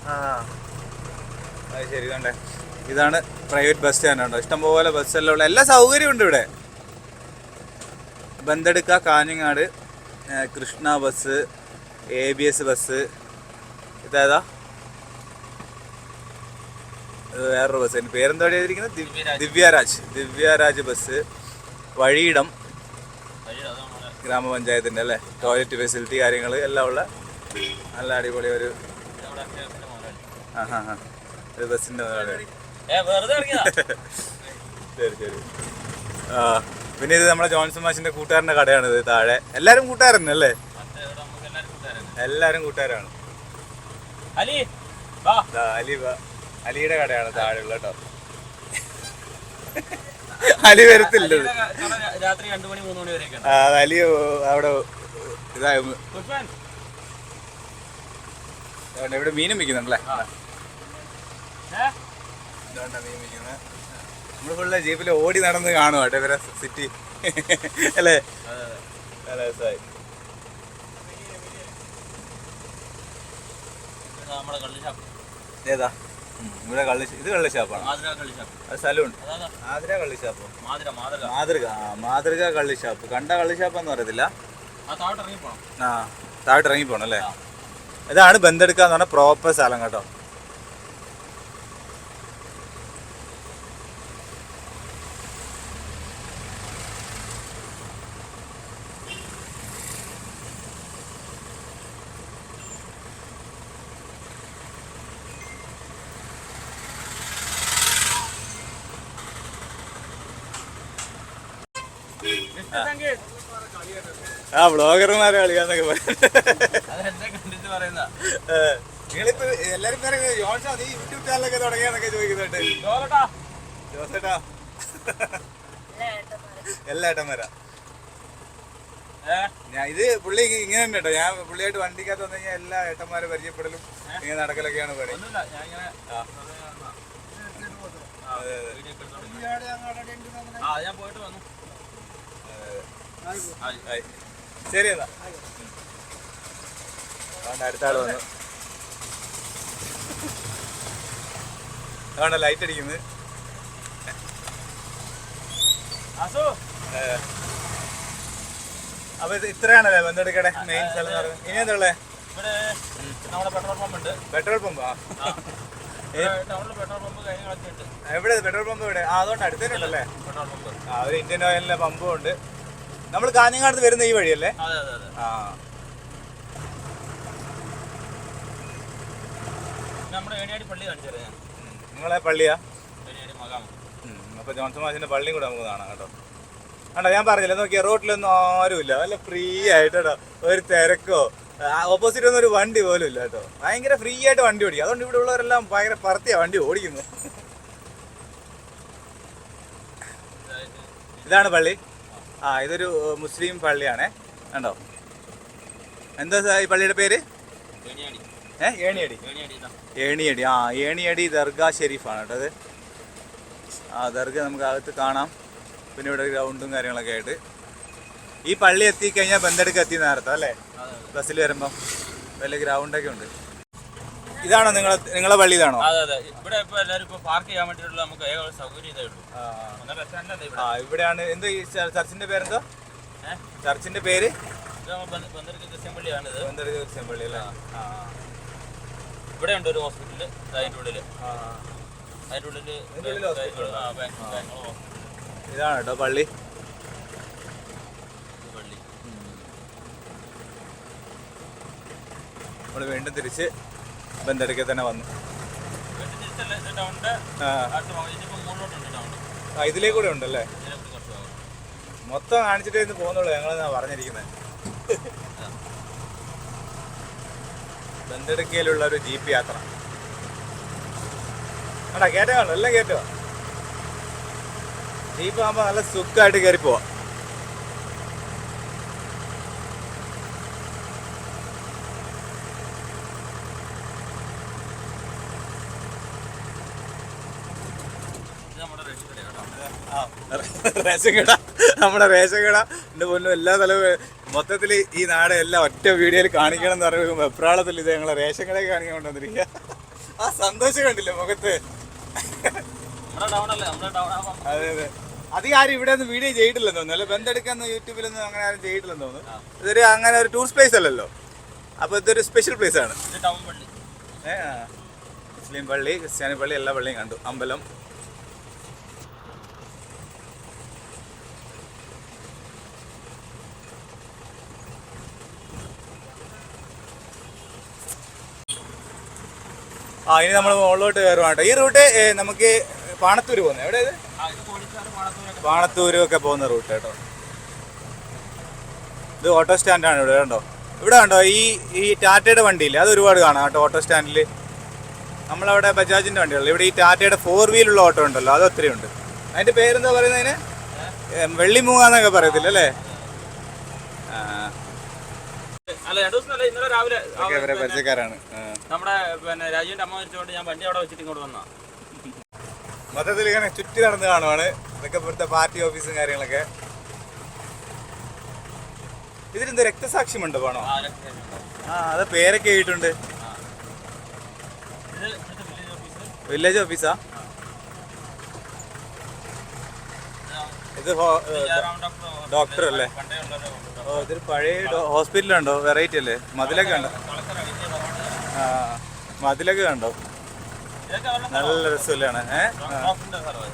ആ. അത് ശരി ഇതുണ്ടേ ഇതാണ് പ്രൈവറ്റ് ബസ് സ്റ്റാൻഡ് ഉണ്ടോ ഇഷ്ടംപോലെ ബസ്സെല്ലാം ഉള്ള എല്ലാ സൗകര്യവും ഉണ്ട് ഇവിടെ. ബന്ധെടുക്ക Kanhangad Krishna bus A B S bus ഇതേതാ ഇത് വേറൊരു ബസ് അതിന് പേരെന്താ എഴുതിയിരിക്കുന്നത്? ദിവ്യ- ദിവ്യരാജ്. ദിവ്യരാജ്. ബസ് വഴിയിടം. ഗ്രാമപഞ്ചായത്തിന്റെ അല്ലേ? ടോയ്ലറ്റ് ഫെസിലിറ്റി കാര്യങ്ങൾ എല്ലാം ഉള്ള നല്ല അടിപൊളി ഒരു ആ ഹാ ഹാ ഒരു ബസ്സിന്റെ ശരി ശരി. ആ പിന്നെ ഇത് നമ്മുടെ ജോൺസൺ മാഷിന്റെ കൂട്ടുകാരന്റെ കടയാണ് ഇത് താഴെ. എല്ലാരും കൂട്ടുകാരനല്ലേ എല്ലാരും കൂട്ടുകാരാണ്. അലി വാ. അലി വാ. അലിയുടെ കടയാണ് താഴെയുള്ള കേട്ടോ. അലി വരത്തില്ല രാത്രി രണ്ടു മണി മൂന്ന് മണി ആ, അലി അവിടെ ഇതായ. പുഷ്പൻ. ഇവിടെ മീനും വിൽക്കുന്നുണ്ടല്ലേ? മീൻ വിൽക്കുന്നത് നമ്മൾ ഫുള്ള് ജീപ്പിൽ ഓടി നടന്ന് കാണുവാട്ടെ ഇവരെ സിറ്റി അല്ലേ? നല്ല രസമായി നമ്മുടെ കള്ളി ഷാപ്പ് ഏതാ ഇവിടെ കള്ളി ഇത് കള്ളി ഷാപ്പാണ് മാതൃക കള്ളി ഷാപ്പ് അത് സലൂൺ ആതിര കള്ളി ഷാപ്പ് മാതൃക മാതൃക. മാതൃക ആ മാതൃക കള്ളി ഷാപ്പ് കണ്ട കള്ളി ഷാപ്പ് എന്ന് പറയത്തില്ല. ആ താഴോട്ട് ഇറങ്ങി പോണം അല്ലേ? ഇതാണ് ബന്ധെടുക്കാന്ന് പറഞ്ഞ പ്രോപ്പർ സ്ഥലം കേട്ടോ. ആ ബ്ലോഗർമാരെ കളിക്കാന്നൊക്കെ കണ്ടിട്ട് പറയുന്ന? നിങ്ങളിപ്പോ എല്ലാരും നീ യൂട്യൂബ് ചാനലൊക്കെ തുടങ്ങിയാന്നൊക്കെ ചോദിക്കുന്നുണ്ട്. ജോസേട്ടാ. എല്ലാ ഏട്ടന്മാരാ. ഞാൻ ഇത് പുള്ളി ഇങ്ങനെ തന്നെ കേട്ടോ. ഞാൻ പുള്ളിയായിട്ട് വണ്ടിക്കകത്ത് വന്നു കഴിഞ്ഞാൽ എല്ലാ ഏട്ടന്മാരെ പരിചയപ്പെടലും ഇങ്ങനെ നടക്കലൊക്കെയാണ് പണി. ഞാൻ പോയിട്ട് വന്നു. ശരി എന്നാ. അടുത്ത ആൾ വന്നു. അതുകൊണ്ട് ലൈറ്റ് അടിക്കുന്നത്. അപ്പൊ ഇത് ഇത്രയാണല്ലേ ബന്ധെടുക്കടെ മെയിൻ സ്ഥലം എന്ന് പറയുന്നത്? ഇനി എന്താ ഇവിടെ നമ്മുടെ പെട്രോൾ പമ്പ് ഉണ്ട്. പെട്രോൾ പമ്പാ എവിടെ? പെട്രോൾ പമ്പ് എവിടെ ആ അതുകൊണ്ട് അടുത്തേനുണ്ടല്ലേ പെട്രോൾ പമ്പ് ആ ഒരു ഇന്ത്യൻ ഓയിലിന്റെ പമ്പും ഉണ്ട്. നമ്മൾ കാഞ്ഞങ്ങാട് വരുന്ന ഈ വഴിയല്ലേ? ആ. നിങ്ങളെ പള്ളിയാ. അപ്പൊ ജോൺസൺ മാഷിന്റെ പള്ളിയും കൂടെ നമുക്ക് കാണാം കേട്ടോ. കണ്ടോ ഞാൻ പറഞ്ഞില്ല നോക്കിയ റോട്ടിലൊന്നും ആരുമില്ല നല്ല ഫ്രീ ആയിട്ട് കേട്ടോ ഒരു തിരക്കോ. ഓപ്പോസിറ്റ് ഒന്നും ഒരു വണ്ടി പോലും ഇല്ല കേട്ടോ. ഭയങ്കര ഫ്രീ ആയിട്ട് വണ്ടി ഓടിക്കും. അതുകൊണ്ട് ഇവിടെ ഉള്ളവരെല്ലാം ഭയങ്കര പറത്തിയാ വണ്ടി ഓടിക്കുന്നു ഇതാണ് പള്ളി. ആ ഇതൊരു മുസ്ലിം പള്ളിയാണേ. കണ്ടോ? എന്താ ഈ പള്ളിയുടെ പേര്? ഏണിയാടി. ഏ ഏണിയടി. ഏണിയാടി ആ ഏണിയടി ദർഗാ ഷെരീഫാണ് കേട്ടോ അത്. ആ ദർഗ നമുക്ക് അകത്ത് കാണാം. പിന്നെ ഇവിടെ ഗ്രൗണ്ടും കാര്യങ്ങളൊക്കെ ആയിട്ട്. ഈ പള്ളി എത്തിക്കഴിഞ്ഞാൽ ബന്തെടുക്ക് എത്തി നേരത്തെ അല്ലേ? ബസ്സിൽ വരുമ്പം. വലിയ ഗ്രൗണ്ടൊക്കെ ഉണ്ട്. ഇതാണോ നിങ്ങളെ നിങ്ങളെ പള്ളി ഇതാണോ? അതെ അതെ. ഇവിടെ ഇപ്പൊ എല്ലാവരും ഇപ്പൊ പാർക്ക് ചെയ്യാൻ വേണ്ടിയിട്ടുള്ള നമുക്ക് ഏക ഒരു സൗകര്യം ഇതേ ഉള്ളൂ. ആ, ഇവിടെയാണ്. എന്ത് ഈ ച- ചർച്ചിന്റെ പേരെന്തോ? ഏഹ് ചർച്ചിന്റെ പേര്? ഇത് നമ്മൾ ക്രിസ്ത്യൻ ക്രിസ്ത്യൻ പള്ളി അല്ലേ ആ ഇവിടെ ഉണ്ട് ഒരു ഹോസ്പിറ്റൽ അതിന്റെ ഉള്ളിൽ. ആ. അതിന്റെ ഉള്ളിൽ അതിന്റെ ഉള്ളിൽ hospital ആ, ബാങ്ക് ഇതാണ് കേട്ടോ പള്ളി. പള്ളി. നമ്മൾ വീണ്ടും തിരിച്ച് ബന്ധെടുക്കെ തന്നെ വന്നു. ഇതിലേ കൂടെ ഉണ്ടല്ലേ. മൊത്തം കാണിച്ചിട്ടേ ഇന്ന് പോകുന്നുള്ളൂ ഞങ്ങളെന്നാ പറഞ്ഞിരിക്കുന്നത് ബന്ധെടുക്കയിലുള്ള ഒരു ജീപ്പ് യാത്ര. ആടാ എല്ലാം കയറ്റോ ജീപ്പ് ആകുമ്പോൾ നല്ല സുഖമായിട്ട് കയറി പോവാം ഇത് നമ്മുടെ റേഷൻ കടയാണ് കേട്ടോ. ആ, റേഷൻ കട നമ്മുടെ റേഷൻ കട എന്റെ പൊന്നും എല്ലാ സ്ഥലവും മൊത്തത്തിൽ ഈ നാട് എല്ലാം ഒറ്റ വീഡിയോയിൽ കാണിക്കണം എന്ന് പറയുമ്പോൾ വെപ്രാളത്തിൽ ഇത് ഞങ്ങളെ റേഷൻ കടയിൽ കാണിക്കാൻ കൊണ്ടുവന്നിരിക്കുക ആ സന്തോഷം കണ്ടില്ലേ മുഖത്ത്? അതെ അതെ. അധികം ആരും ഇവിടെ ഒന്നും വീഡിയോ ചെയ്തിട്ടില്ലെന്ന് തോന്നുന്നു. അല്ലെ? ബന്ധെടുക്കാന്ന് യൂട്യൂബിലൊന്നും അങ്ങനെ ആരും ചെയ്തിട്ടില്ലെന്ന് തോന്നുന്നു. ഇതൊരു അങ്ങനെ ഒരു ടൂറിസ്റ്റ് പ്ലേസ് അല്ലല്ലോ. അപ്പോൾ ഇതൊരു സ്പെഷ്യൽ പ്ലേസ് ആണ്. മുസ്ലിം പള്ളി ക്രിസ്ത്യാനി പള്ളി എല്ലാ പള്ളിയും കണ്ടു. അമ്പലം. ആ ഇനി നമ്മൾ മുകളിലോട്ട് കയറുവാണ് ഈ റൂട്ട് നമുക്ക് പാണത്തൂർ പോകുന്നത്. എവിടെ പാണത്തൂരും ഒക്കെ പോകുന്ന റൂട്ട് കേട്ടോ. ഇത് ഓട്ടോ സ്റ്റാൻഡാണ് ഇവിടെ കണ്ടോ? ഇവിടെ കണ്ടോ ഈ ഈ ടാറ്റയുടെ വണ്ടിയില്ലേ? അത് ഒരുപാട് കാണാം കേട്ടോ ഓട്ടോ സ്റ്റാൻഡിൽ നമ്മളവിടെ ബജാജിന്റെ വണ്ടികളിൽ ഇവിടെ ഈ ടാറ്റയുടെ ഫോർ വീലുള്ള ഓട്ടോ ഉണ്ടല്ലോ അത് ഒത്തിരി ഉണ്ട്. അതിന്റെ പേരെന്താ പറയുന്നതിന്? വെള്ളിമൂങ്ങാന്നൊക്കെ പറയത്തില്ല അല്ലേ അല്ല രണ്ടു ദിവസം അല്ല ഇന്നലെ രാവിലെ ഇവരെ പരിചയക്കാരാണ്. നമ്മുടെ പിന്നെ രാജുവിന്റെ അമ്മ വെച്ചുകൊണ്ട് ഞാൻ വണ്ടി അവിടെ വെച്ചിട്ട് ഇങ്ങോട്ട് വന്നാ മൊത്തത്തിൽ ഇങ്ങനെ ചുറ്റി നടന്ന് കാണുവാണ്. ഇതൊക്കെ ഇവിടുത്തെ പാർട്ടി ഓഫീസും കാര്യങ്ങളൊക്കെ. ഇതിലെന്ത് രക്തസാക്ഷി മണ്ഡപമാണോ? ആ, അത് പേരൊക്കെ ഇവിടുത്തെ വില്ലേജ് ഓഫീസ് വില്ലേജ് ഓഫീസാ ഇത് ഡോക്ടർ അല്ലേ ഓ ഇതൊരു പഴയ ഹോസ്പിറ്റലുണ്ടോ? വെറൈറ്റി അല്ലേ? മതിലൊക്കെ ഭവനം. ആ മതിലൊക്കെ കണ്ടോ? നല്ല രസമല്ലാണ്. ഏ? ഡോക്ടറിന്റെ സ്ഥലമാണ്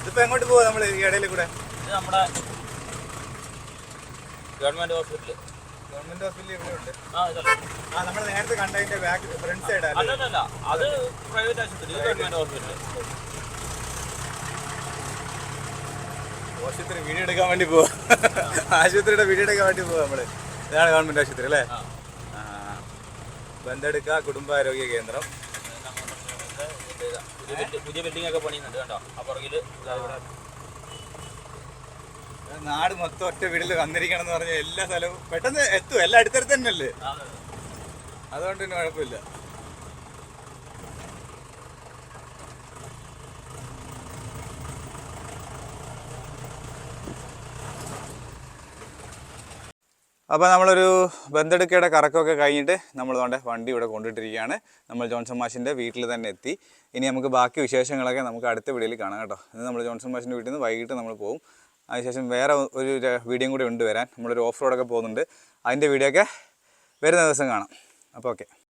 ഇതിപ്പോ എങ്ങോട്ട് പോവാ നമ്മൾ ഈ ഇടയിൽ കൂടെ? നമ്മുടെ ഗവൺമെന്റ് ഹോസ്പിറ്റൽ. ഗവൺമെന്റ് ഹോസ്പിറ്റൽ ഇവിടെ ഉണ്ട്. ആ നമ്മൾ നേരത്തെ കണ്ടതിന്റെ ബാക്ക് ഫ്രണ്ട് സൈഡ് അല്ലേ? അത് പ്രൈവറ്റ് ആശുപത്രി ഗവൺമെന്റ് ഹോസ്പിറ്റൽ. ആശുപത്രി വീഡിയോ എടുക്കാൻ വേണ്ടി പോവാ. ആശുപത്രിയുടെ വീഡിയോ എടുക്കാൻ വേണ്ടി പോവാ നമ്മൾ. ഇതാണ് ഗവൺമെന്റ് ആശുപത്രി അല്ലേ? ബന്ധെടുക്ക കുടുംബാരോഗ്യ കേന്ദ്രം. പുതിയ ബിൽഡിംഗ് ഒക്കെ പണിയുന്നുണ്ട് കേട്ടോ നാട് മൊത്തം ഒറ്റ വീട്ടിൽ വന്നിരിക്കണം എന്ന് പറഞ്ഞാൽ എല്ലാ സ്ഥലവും പെട്ടെന്ന് എത്തും. എല്ലാ അടുത്തടുത്ത് തന്നെയല്ലേ? അതുകൊണ്ട് പിന്നെ കുഴപ്പമില്ല. അപ്പോൾ നമ്മളൊരു ബന്ധെടുക്കയുടെ കറക്കമൊക്കെ കഴിഞ്ഞിട്ട് നമ്മൾ കൊണ്ട് വണ്ടി ഇവിടെ കൊണ്ടിട്ടിരിക്കുകയാണ്. നമ്മൾ ജോൺസൺ മാഷിന്റെ വീട്ടിൽ തന്നെ എത്തി. ഇനി നമുക്ക് ബാക്കി വിശേഷങ്ങളൊക്കെ നമുക്ക് അടുത്ത വീഡിയോയിൽ കാണാം കേട്ടോ. ഇന്ന് നമ്മൾ ജോൺസൺ മാഷിന്റെ വീട്ടിൽ നിന്ന് വൈകിട്ട് നമ്മൾ പോകും അതിനുശേഷം വേറെ ഒരു വീഡിയോയും കൂടി ഉണ്ട് വരാൻ. നമ്മളൊരു ഓഫ് റോഡൊക്കെ പോകുന്നുണ്ട്. അതിന്റെ വീഡിയോ ഒക്കെ വരുന്ന ദിവസം കാണാം. അപ്പോൾ ഓക്കെ.